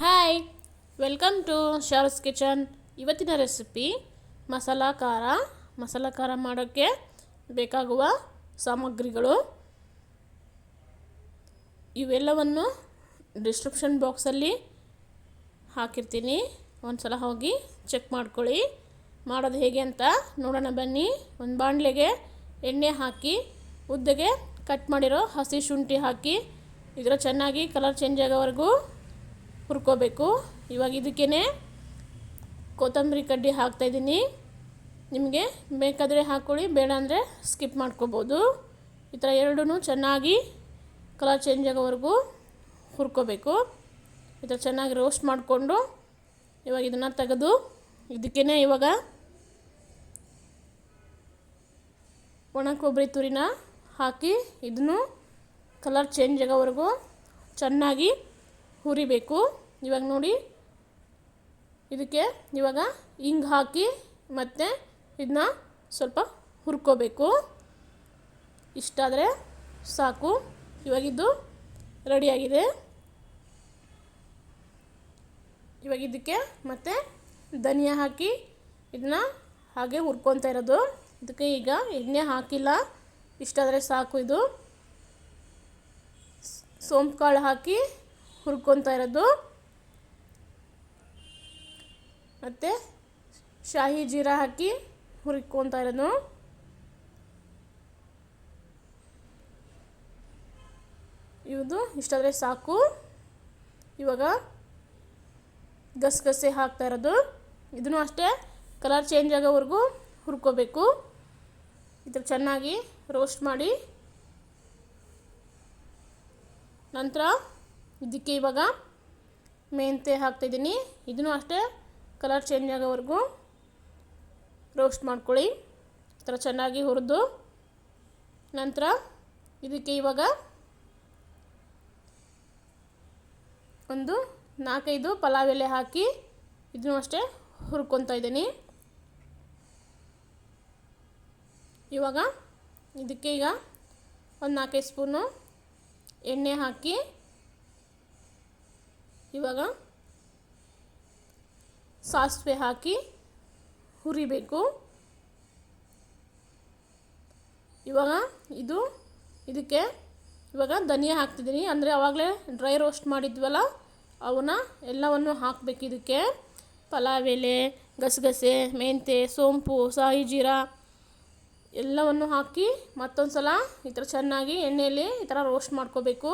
Hi welcome to Shar's kitchen ಇವತ್ತಿನ recipe masala ಖಾರ ಮಸಾಲ ಖಾರ ಮಾಡೋಕ್ಕೆ ಬೇಕಾಗುವ ಸಾಮಗ್ರಿಗಳು. ಇವೆಲ್ಲವನ್ನು ಡಿಸ್ಕ್ರಿಪ್ಷನ್ ಬಾಕ್ಸಲ್ಲಿ ಹಾಕಿರ್ತೀನಿ. ಒಂದು ಸಲ ಹೋಗಿ ಚೆಕ್ ಮಾಡ್ಕೊಳ್ಳಿ. ಮಾಡೋದು ಹೇಗೆ ಅಂತ ನೋಡೋಣ ಬನ್ನಿ. ಒಂದು ಬಾಣಲೆಗೆ ಎಣ್ಣೆ ಹಾಕಿ, ಉದ್ದಗೆ ಕಟ್ ಮಾಡಿರೋ ಹಸಿ ಶುಂಠಿ ಹಾಕಿ ಇದರ ಚೆನ್ನಾಗಿ ಕಲರ್ ಚೇಂಜ್ ಆಗೋವರೆಗೂ ಹುರ್ಕೋಬೇಕು. ಇವಾಗ ಇದಕ್ಕೇ ಕೊತ್ತಂಬರಿ ಕಡ್ಡಿ ಹಾಕ್ತಾಯಿದ್ದೀನಿ ನಿಮಗೆ ಬೇಕಾದರೆ ಹಾಕ್ಕೊಳ್ಳಿ ಬೇಡ ಅಂದರೆ ಸ್ಕಿಪ್ ಮಾಡ್ಕೋಬೋದು. ಈ ಥರ ಎರಡೂ ಚೆನ್ನಾಗಿ ಕಲರ್ ಚೇಂಜ್ ಆಗೋವರೆಗೂ ಹುರ್ಕೋಬೇಕು. ಈ ಥರ ಚೆನ್ನಾಗಿ ರೋಸ್ಟ್ ಮಾಡಿಕೊಂಡು ಇವಾಗ ಇದನ್ನು ತೆಗೆದು ಇದಕ್ಕೇ ಇವಾಗ ಒಣ ಕೊಬ್ಬರಿ ತುರಿನ ಹಾಕಿ ಇದನ್ನು ಕಲರ್ ಚೇಂಜ್ ಆಗೋವರೆಗೂ ಚೆನ್ನಾಗಿ ಹುರಿಬೇಕು. ಇವಾಗ ನೋಡಿ. ಇದಕ್ಕೆ ಇವಾಗ ಹಿಂಗೆ ಹಾಕಿ ಮತ್ತು ಇದನ್ನ ಸ್ವಲ್ಪ ಹುರ್ಕೋಬೇಕು. ಇಷ್ಟಾದರೆ ಸಾಕು. ಇವಾಗಿದ್ದು ರೆಡಿಯಾಗಿದೆ ಇವಾಗ ಇದಕ್ಕೆ ಮತ್ತು ಧನಿಯಾ ಹಾಕಿ ಇದನ್ನ ಹಾಗೆ ಹುರ್ಕೊತಾ ಇರೋದು. ಇದಕ್ಕೆ ಈಗ ಎಣ್ಣೆ ಹಾಕಿಲ್ಲ. ಇಷ್ಟಾದರೆ ಸಾಕು ಇದು. ಸೋಂಪು ಕಾಳು ಹಾಕಿ ಹುರ್ಕೊತಾ ಇರೋದು. ಮತ್ತು ಶಾಹಿ ಜೀರಾ ಹಾಕಿ ಹುರ್ಕೊತಾ ಇರೋದು. ಇವುದು ಇಷ್ಟಾದರೆ ಸಾಕು. ಇವಾಗ ಗಸಗಸೆ ಹಾಕ್ತಾ ಇರೋದು. ಇದನ್ನು ಅಷ್ಟೇ ಕಲರ್ ಚೇಂಜ್ ಆಗೋವರೆಗೂ ಹುರ್ಕೋಬೇಕು. ಇದು ಚೆನ್ನಾಗಿ ರೋಸ್ಟ್ ಮಾಡಿ ನಂತರ ಇದಕ್ಕೆ ಇವಾಗ ಮೆಂತೆ ಹಾಕ್ತಾಯಿದ್ದೀನಿ ಇದನ್ನು ಅಷ್ಟೇ ಕಲರ್ ಚೇಂಜ್ ಆಗೋವರೆಗೂ ರೋಸ್ಟ್ ಮಾಡ್ಕೊಳ್ಳಿ. ಈ ಥರ ಚೆನ್ನಾಗಿ ಹುರಿದು ನಂತರ ಇದಕ್ಕೆ ಇವಾಗ ಒಂದು ನಾಲ್ಕೈದು ಪಲಾವ್ ಎಲೆ ಹಾಕಿ ಇದನ್ನು ಅಷ್ಟೇ ಹುರ್ಕೊತಾ ಇದ್ದೀನಿ. ಇವಾಗ ಇದಕ್ಕೆ ಈಗ ಒಂದು ನಾಲ್ಕೈದು ಸ್ಪೂನು ಎಣ್ಣೆ ಹಾಕಿ ಇವಾಗ ಸಾಸಿವೆ ಹಾಕಿ ಹುರಿಬೇಕು. ಇವಾಗ ಇದು, ಇದಕ್ಕೆ ಇವಾಗ ಧನಿಯಾ ಹಾಕ್ತಿದ್ದೀನಿ. ಅಂದರೆ ಆವಾಗಲೇ ಡ್ರೈ ರೋಸ್ಟ್ ಮಾಡಿದ್ವಲ್ಲ, ಅವನ್ನ ಎಲ್ಲವನ್ನು ಹಾಕಬೇಕು ಇದಕ್ಕೆ. ಪಲಾವ್ ಎಲೆ ಗಸಗಸೆ, ಮೆಂತ್ಯ, ಸೋಂಪು, ಸಾಯಿ ಜೀರಾ ಎಲ್ಲವನ್ನು ಹಾಕಿ ಮತ್ತೊಂದು ಸಲ ಈ ಥರ ಚೆನ್ನಾಗಿ ಎಣ್ಣೆಯಲ್ಲಿ ಈ ಥರ ರೋಸ್ಟ್ ಮಾಡ್ಕೋಬೇಕು.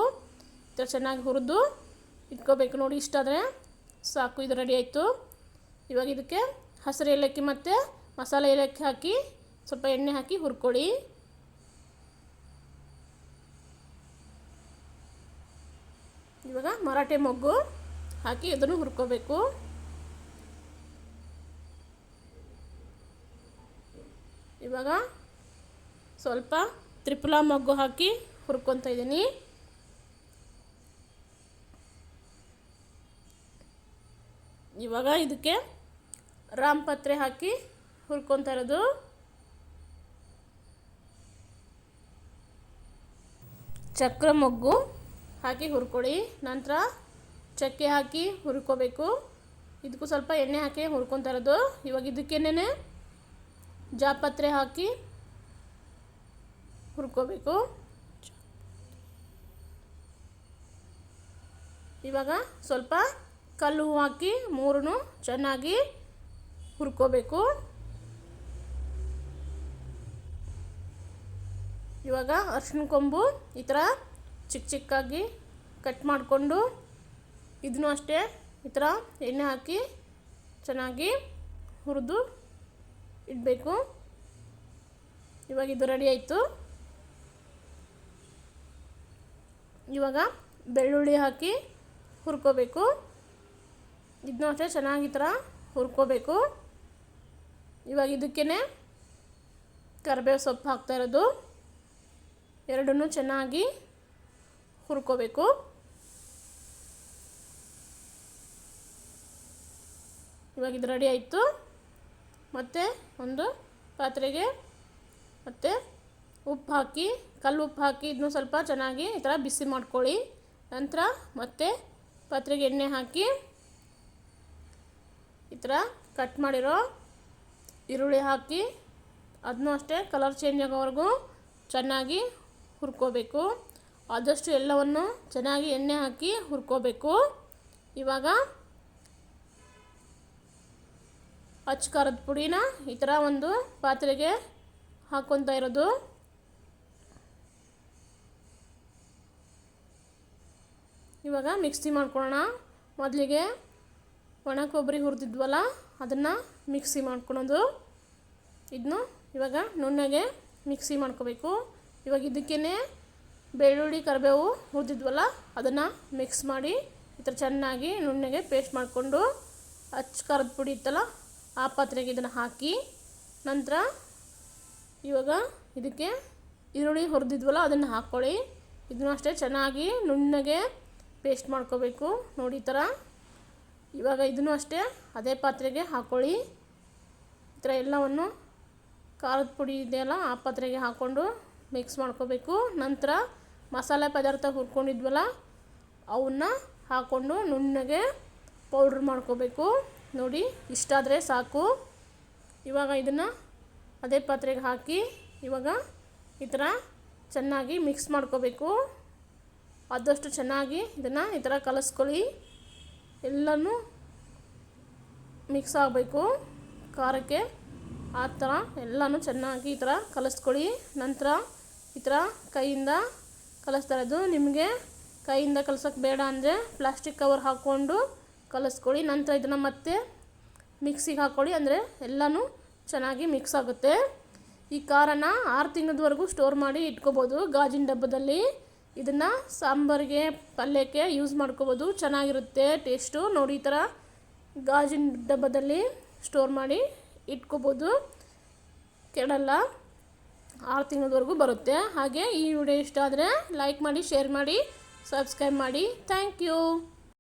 ಈ ಥರ ಚೆನ್ನಾಗಿ ಹುರಿದು ಇಟ್ಕೋಬೇಕು ನೋಡಿ ಇಷ್ಟಾದರೆ ಸಾಕು, ಇದು ರೆಡಿ ಆಯಿತು. ಇವಾಗ ಇದಕ್ಕೆ ಹಸಿರು ಏಲಕ್ಕಿ ಮತ್ತು ಮಸಾಲೆ ಏಲಕ್ಕಿ ಹಾಕಿ, ಸ್ವಲ್ಪ ಎಣ್ಣೆ ಹಾಕಿ ಹುರ್ಕೊಳ್ಳಿ. ಇವಾಗ ಮರಾಠೆ ಮೊಗ್ಗು ಹಾಕಿ ಇದನ್ನು ಹುರ್ಕೋಬೇಕು. ಇವಾಗ ಸ್ವಲ್ಪ ತ್ರಿಪುಲ ಮೊಗ್ಗು ಹಾಕಿ ಹುರ್ಕೊತಾ ಇದ್ದೀನಿ. ಇವಾಗ ಇದಕ್ಕೆ ರಾಮ್ ಪತ್ರೆ ಹಾಕಿ ಹುರ್ಕೊತಾ ಇರೋದು. ಚಕ್ರ ಮೊಗ್ಗು ಹಾಕಿ ಹುರ್ಕೊಳ್ಳಿ, ನಂತರ ಚಕ್ಕೆ ಹಾಕಿ ಹುರ್ಕೋಬೇಕು. ಇದಕ್ಕೂ ಸ್ವಲ್ಪ ಎಣ್ಣೆ ಹಾಕಿ ಹುರ್ಕೊತಾ ಇರೋದು. ಇವಾಗ ಇದಕ್ಕೇನೆ ಜಾಪತ್ರೆ ಹಾಕಿ ಹುರ್ಕೋಬೇಕು. ಇವಾಗ ಸ್ವಲ್ಪ ಕಲ್ಲು ಹಾಕಿ ಮೂರನ್ನು ಚೆನ್ನಾಗಿ ಹುರ್ಕೋಬೇಕು. ಇವಾಗ ಅರ್ಶಿನ ಕೊಂಬು ಈ ಥರ ಚಿಕ್ಕ ಚಿಕ್ಕಾಗಿ ಕಟ್ ಮಾಡಿಕೊಂಡು ಇದನ್ನು ಅಷ್ಟೇ ಈ ಥರ ಎಣ್ಣೆ ಹಾಕಿ ಚೆನ್ನಾಗಿ ಹುರಿದು ಇಡಬೇಕು. ಇವಾಗ ಇದು ರೆಡಿ ಆಯಿತು. ಇವಾಗ ಬೆಳ್ಳುಳ್ಳಿ ಹಾಕಿ ಹುರ್ಕೋಬೇಕು. ಇದನ್ನೂ ಅಷ್ಟೇ ಚೆನ್ನಾಗಿ ಥರ ಹುರ್ಕೋಬೇಕು. ಇವಾಗ ಇದಕ್ಕೇ ಕರಿಬೇವು ಸೊಪ್ಪು ಹಾಕ್ತಾ ಇರೋದು. ಎರಡನ್ನೂ ಚೆನ್ನಾಗಿ ಹುರ್ಕೋಬೇಕು. ಇವಾಗ ಇದು ರೆಡಿ ಆಯಿತು. ಮತ್ತು ಒಂದು ಪಾತ್ರೆಗೆ ಮತ್ತು ಉಪ್ಪು ಹಾಕಿ, ಕಲ್ಲು ಉಪ್ಪು ಹಾಕಿ ಇದನ್ನು ಸ್ವಲ್ಪ ಚೆನ್ನಾಗಿ ಈ ಥರ ಬಿಸಿ ಮಾಡ್ಕೊಳ್ಳಿ. ನಂತರ ಮತ್ತೆ ಪಾತ್ರೆಗೆ ಎಣ್ಣೆ ಹಾಕಿ ಈ ಥರ ಕಟ್ ಮಾಡಿರೋ ಈರುಳ್ಳಿ ಹಾಕಿ ಅದನ್ನೂ ಅಷ್ಟೇ ಕಲರ್ ಚೇಂಜ್ ಆಗೋವರೆಗೂ ಚೆನ್ನಾಗಿ ಹುರ್ಕೋಬೇಕು. ಆದಷ್ಟು ಎಲ್ಲವನ್ನು ಚೆನ್ನಾಗಿ ಎಣ್ಣೆ ಹಾಕಿ ಹುರ್ಕೋಬೇಕು. ಇವಾಗ ಅಚ್ಚ ಖಾರದ ಪುಡಿನ ಈ ಥರ ಒಂದು ಪಾತ್ರೆಗೆ ಹಾಕ್ಕೊತಾ ಇರೋದು. ಇವಾಗ ಮಿಕ್ಸಿ ಮಾಡ್ಕೊಳ್ಳೋಣ. ಮೊದಲಿಗೆ ಒಣ ಕೊಬ್ಬರಿ ಹುರಿದಿದ್ವಲ್ಲ, ಅದನ್ನು ಮಿಕ್ಸಿ ಮಾಡ್ಕೊಳೋದು. ಇದನ್ನು ಇವಾಗ ನುಣ್ಣಗೆ ಮಿಕ್ಸಿ ಮಾಡ್ಕೋಬೇಕು. ಇವಾಗ ಇದಕ್ಕೇ ಬೆಳ್ಳುಳ್ಳಿ, ಕರಿಬೇವು ಹುರಿದಿದ್ವಲ್ಲ, ಅದನ್ನು ಮಿಕ್ಸ್ ಮಾಡಿ ಈ ಥರ ಚೆನ್ನಾಗಿ ನುಣ್ಣಗೆ ಪೇಸ್ಟ್ ಮಾಡಿಕೊಂಡು ಹಚ್ಚ ಖಾರದ ಪುಡಿ ಇತ್ತಲ್ಲ, ಆ ಪಾತ್ರೆಗೆ ಇದನ್ನು ಹಾಕಿ ನಂತರ ಇವಾಗ ಇದಕ್ಕೆ ಈರುಳ್ಳಿ ಹುರಿದಿದ್ವಲ್ಲ, ಅದನ್ನು ಹಾಕ್ಕೊಳ್ಳಿ ಇದನ್ನು ಅಷ್ಟೇ ಚೆನ್ನಾಗಿ ನುಣ್ಣಗೆ ಪೇಸ್ಟ್ ಮಾಡ್ಕೋಬೇಕು. ನೋಡಿ ಈ ಥರ ಇವಾಗ ಇದನ್ನು ಅಷ್ಟೇ, ಅದೇ ಪಾತ್ರೆಗೆ ಹಾಕ್ಕೊಳ್ಳಿ ಈ ಥರ ಎಲ್ಲವನ್ನು ಖಾರದ ಪುಡಿ ಇದೆಯಲ್ಲ, ಆ ಪಾತ್ರೆಗೆ ಹಾಕ್ಕೊಂಡು ಮಿಕ್ಸ್ ಮಾಡ್ಕೋಬೇಕು. ನಂತರ ಮಸಾಲೆ ಪದಾರ್ಥ ಹುರ್ಕೊಂಡಿದ್ವಲ್ಲ, ಅವನ್ನ ಹಾಕ್ಕೊಂಡು ನುಣ್ಣಗೆ ಪೌಡ್ರ್ ಮಾಡ್ಕೋಬೇಕು. ನೋಡಿ ಇಷ್ಟಾದರೆ ಸಾಕು. ಇವಾಗ ಇದನ್ನು ಅದೇ ಪಾತ್ರೆಗೆ ಹಾಕಿ, ಇವಾಗ ಈ ಥರ ಚೆನ್ನಾಗಿ ಮಿಕ್ಸ್ ಮಾಡ್ಕೋಬೇಕು. ಆದಷ್ಟು ಚೆನ್ನಾಗಿ ಇದನ್ನು ಈ ಥರ ಕಲಿಸ್ಕೊಳ್ಳಿ. ಎಲ್ಲನೂ ಮಿಕ್ಸ್ ಆಗಬೇಕು. ಖಾರಕ್ಕೆ ಆ ಥರ ಎಲ್ಲನೂ ಚೆನ್ನಾಗಿ ಈ ಥರ ಕಲಿಸ್ಕೊಳ್ಳಿ. ನಂತರ ಈ ಥರ ಕೈಯಿಂದ ಕಲಿಸ್ತಾ ಇರೋದು. ನಿಮಗೆ ಕೈಯಿಂದ ಕಲಸೋಕ್ಕೆ ಬೇಡ ಅಂದರೆ ಪ್ಲಾಸ್ಟಿಕ್ ಕವರ್ ಹಾಕ್ಕೊಂಡು ಕಲಿಸ್ಕೊಳ್ಳಿ. ನಂತರ ಇದನ್ನು ಮತ್ತೆ ಮಿಕ್ಸಿಗೆ ಹಾಕ್ಕೊಳ್ಳಿ ಅಂದರೆ ಎಲ್ಲನೂ ಚೆನ್ನಾಗಿ ಮಿಕ್ಸ್ ಆಗುತ್ತೆ. ಈ ಖಾರನ ಆರು ತಿಂಗಳವರೆಗೂ ಸ್ಟೋರ್ ಮಾಡಿ ಇಟ್ಕೋಬೋದು. ಗಾಜಿನ ಡಬ್ಬದಲ್ಲಿ ಇದನ್ನು ಸಾಂಬಾರಿಗೆ, ಪಲ್ಯಕ್ಕೆ ಯೂಸ್ ಮಾಡ್ಕೋಬೋದು. ಚೆನ್ನಾಗಿರುತ್ತೆ ಟೇಸ್ಟು ನೋಡಿ, ಈ ಥರ ಗಾಜಿನ ಡಬ್ಬದಲ್ಲಿ ಸ್ಟೋರ್ ಮಾಡಿ ಇಟ್ಕೋಬೋದು. ಕೆಡಲ್ಲ. ಆರು ತಿಂಗಳವರೆಗೂ ಬರುತ್ತೆ. ಹಾಗೆ ಈ ವಿಡಿಯೋ ಇಷ್ಟ ಆದರೆ ಲೈಕ್ ಮಾಡಿ ಶೇರ್ ಮಾಡಿ ಸಬ್ಸ್ಕ್ರೈಬ್ ಮಾಡಿ. Thank you